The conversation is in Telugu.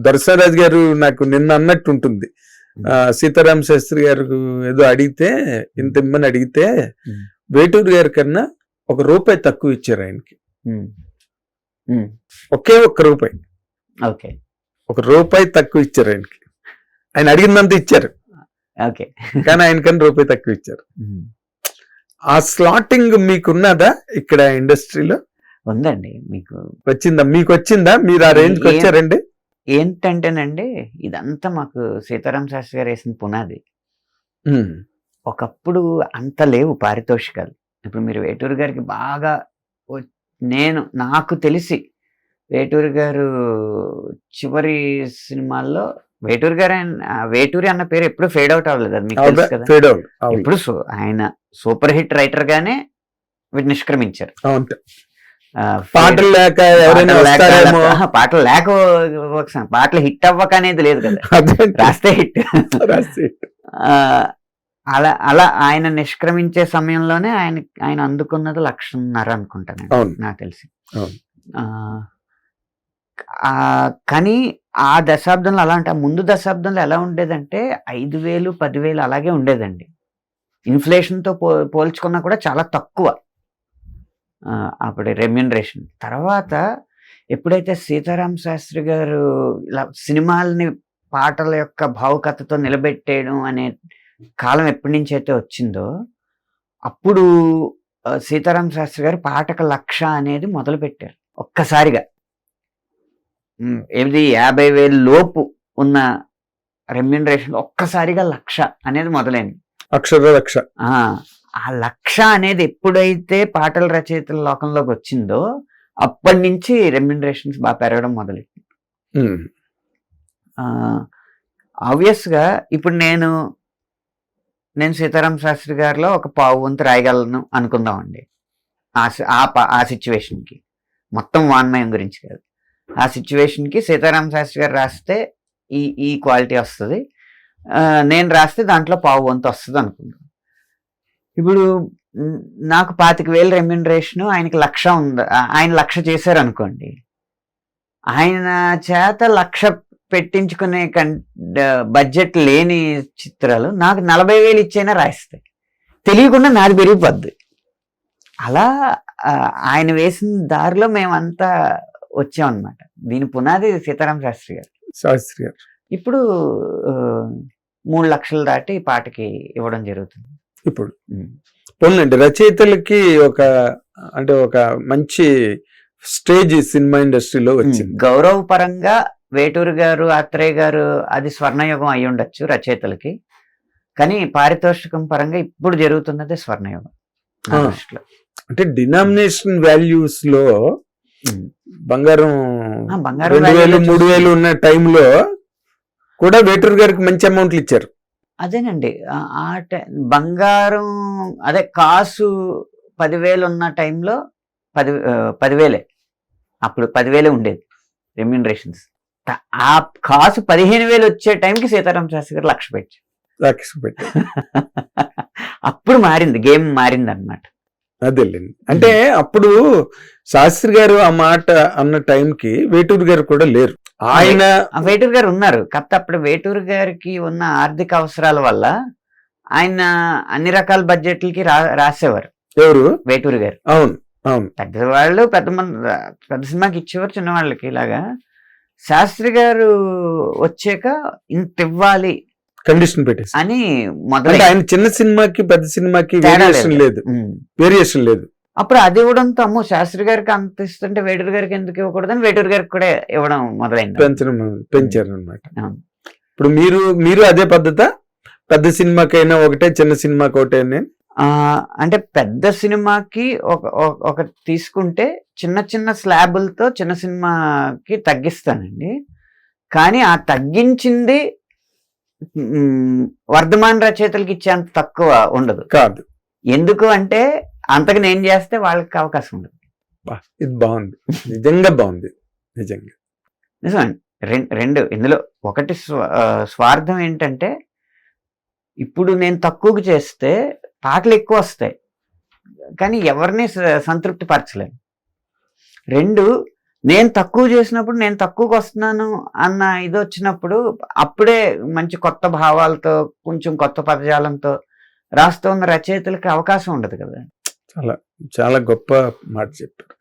దర్శనరాజు గారు నాకు నిన్న అన్నట్టు ఉంటుంది. సీతారాం శాస్త్రి గారు ఏదో అడిగితే ఇంత ఇమ్మని అడిగితే. వేటూరు గారి కన్నా ఒక రూపాయి తక్కువ ఇచ్చారు ఆయనకి. ఒకే ఒక్క రూపాయి. ఓకే. ఒక రూపాయి తక్కువ ఇచ్చారు ఆయనకి. ఆయన అడిగినంత ఇచ్చారు. ఓకే. కానీ ఆయనకన్నా రూపాయి తక్కువ ఇచ్చారు. ఆ స్లాటింగ్ మీకున్నదా ఇక్కడ ఇండస్ట్రీలో? ఉందండి. మీకు వచ్చిందా? మీకు వచ్చిందా మీరు ఆ రేంజ్కి ఏం- వచ్చారండి ఏంటంటేనండి ఇదంతా మాకు సీతారాం శాస్త్రి గారు వేసిన పునాది. ఒకప్పుడు అంత లేవు పారితోషికాలు. ఇప్పుడు మీరు వేటూరు గారికి బాగా నేను నాకు తెలిసి వేటూరు గారు చివరి సినిమాల్లో వేటూరు గారు ఆయన- వేటూరి అన్న పేరు ఎప్పుడు ఫేడ్ అవుట్ అవ్వలేదు. అది మీకు? తెలుసు కదా? సు- ఆయన సూపర్ హిట్ రైటర్ గానే నిష్క్రమించారు. పాటలు లేక ఎవరైనా పాటలు లేక- పాటలు హిట్ అవ్వక అనేది లేదు కదా. రాస్తే హిట్. అలా అలా ఆయన నిష్క్రమించే సమయంలోనే ఆయన ఆయన అందుకున్నది లక్షన్నర అనుకుంటాను. నాకు తెలిసి. కానీ ఆ దశాబ్దంలో అలా అంటే ముందు దశాబ్దంలో ఎలా ఉండేదంటే ఐదు వేలు పదివేలు అలాగే ఉండేదండి. ఇన్ఫ్లేషన్తో పో పోల్చుకున్నా కూడా చాలా తక్కువ. అప్పుడు రెమ్యునరేషన్. తర్వాత ఎప్పుడైతే సీతారాం శాస్త్రి గారు ఇలా సినిమాల్ని పాటల యొక్క భావుకతతో నిలబెట్టేయడం అనే కాలం ఎప్పటి నుంచి అయితే వచ్చిందో అప్పుడు సీతారాం శాస్త్రి గారు పాటక లక్ష అనేది మొదలు పెట్టారు ఒక్కసారిగా ఏది యాభై వేలు లోపు ఉన్న రెమ్యునరేషన్ ఒక్కసారిగా లక్ష అనేది మొదలైంది. అక్షర లక్ష. ఆ లక్ష అనేది ఎప్పుడైతే పాటల రచయితల లోకంలోకి వచ్చిందో అప్పటి నుంచి రెమ్యునరేషన్స్ బాగా పెరగడం మొదలైంది ఉమ్, ఆబ్వియస్గా ఇప్పుడు నేను నేను సీతారాం శాస్త్రి గారిలో ఒక పావు వంతు రాయగలను అనుకుందామండి. ఆ ఆ సిచ్యువేషన్కి. మొత్తం వాన్మయం గురించి కాదు. ఆ సిచ్యువేషన్కి సీతారాం శాస్త్రి గారు రాస్తే ఈ ఈ క్వాలిటీ వస్తుంది. నేను రాస్తే దాంట్లో పావు వంతు వస్తుంది అనుకుందాం ఇప్పుడు నాకు పాతిక వేలు రెమ్యునరేషన్ ఆయనకి లక్ష ఉంది ఆయన లక్ష చేశారు అనుకోండి ఆయన చేత లక్ష పెట్టించుకునే కన్ బడ్జెట్ లేని చిత్రాలు నాకు నలభై వేలు ఇచ్చైనా రాయిస్తాయి. తెలియకుండా నాది పెరిగిపోద్ది. అలా ఆయన వేసిన దారిలో మేమంతా వచ్చామన్నమాట. దీని పునాది సీతారాం శాస్త్రి గారు. శాస్త్రి గారు. ఇప్పుడు మూడు లక్షలు దాటి పాటకి ఇవ్వడం జరుగుతుంది. ఇప్పుడు. పోన్లండి రచయితలకి ఒక అంటే ఒక మంచి స్టేజ్ సినిమా ఇండస్ట్రీలో వచ్చింది. గౌరవ పరంగా వేటూరు గారు ఆత్రేయ గారు అది స్వర్ణయుగం అయి ఉండొచ్చు రచయితలకి. కానీ పారితోషికం పరంగా ఇప్పుడు జరుగుతున్నది స్వర్ణయుగం అంటే డినామినేషన్ వాల్యూస్లో. బంగారం బంగారం రెండు వేలు మూడు వేలు ఉన్న టైంలో కూడా వేటూరు గారికి మంచి అమౌంట్లు ఇచ్చారు. అదేనండి. ఆ- బంగారం అదే కాసు పదివేలు ఉన్న టైంలో పది పదివేలే. అప్పుడు పదివేలే ఉండేది రెమ్యూనరేషన్స్. ఆ కాసు పదిహేను వేలు వచ్చే టైంకి సీతారాం శాస్త్రి గారు లక్ష పెట్టి. రాకేష్ పెట్టి. అప్పుడు మారింది గేమ్ మారింది అనమాట అదేలేండి. అంటే అప్పుడు శాస్త్రి గారు ఆ మాట అన్న టైంకి వేటూరు గారు కూడా లేరు. ఆయన వేటూరు గారు ఉన్నారు. కాకపోతే అప్పుడు వేటూరు గారికి ఉన్న ఆర్థిక అవసరాల వల్ల ఆయన అన్ని రకాల బడ్జెట్లకి రా రాసేవారు. ఎవరు? వేటూరు గారు. అవును అవును. పెద్దవాళ్ళు పెద్ద మంది పెద్ద సినిమాకి ఇచ్చేవారు చిన్న వాళ్ళకి ఇలాగా. శాస్త్రి గారు వచ్చాక ఇంత ఇవ్వాలి కండిషన్ పెట్టేసి. అని మొదలై ఆయన చిన్న సినిమాకి పెద్ద సినిమాకి వేరియేషన్ లేదు. వేరియేషన్ లేదు. అప్పుడు అది ఇవ్వడంతో అమ్మో శాస్త్రి గారికి అంత ఇస్తుంటే వేటూరు గారికి ఎందుకు ఇవ్వకూడదని వేటూరు గారికి కూడా ఇవ్వడం మొదలైంది. పెంచడం పెంచారు అనమాట. ఇప్పుడు మీరు మీరు అదే పద్ధత? పెద్ద సినిమాకైనా ఒకటే చిన్న సినిమాకి ఒకటే అంటే పెద్ద సినిమాకి ఒక ఒక- తీసుకుంటే చిన్న చిన్న స్లాబులతో చిన్న సినిమాకి తగ్గిస్తానండి. కానీ ఆ తగ్గించింది వర్ధమాన రచయితలకి ఇచ్చేంత తక్కువ ఉండదు. కాదు. ఎందుకు అంటే అంతకు నేను చేస్తే వాళ్ళకి అవకాశం ఉండదు. ఇది బాగుంది. నిజంగా బాగుంది. నిజంగా. నిజమండి రెండు ఇందులో ఒకటి స్వార్థం ఏంటంటే ఇప్పుడు నేను తక్కువకు చేస్తే పాటలు ఎక్కువ వస్తాయి. కానీ ఎవరిని సంతృప్తి పరచలేము రెండు నేను తక్కువ చేసినప్పుడు నేను తక్కువకి వస్తున్నాను అన్న ఇది వచ్చినప్పుడు అప్పుడే మంచి కొత్త భావాలతో కొంచెం కొత్త పదజాలంతో రాస్తూ ఉన్న రచయితలకి అవకాశం ఉండదు కదా. చాలా చాలా గొప్ప మాట చెప్పారు.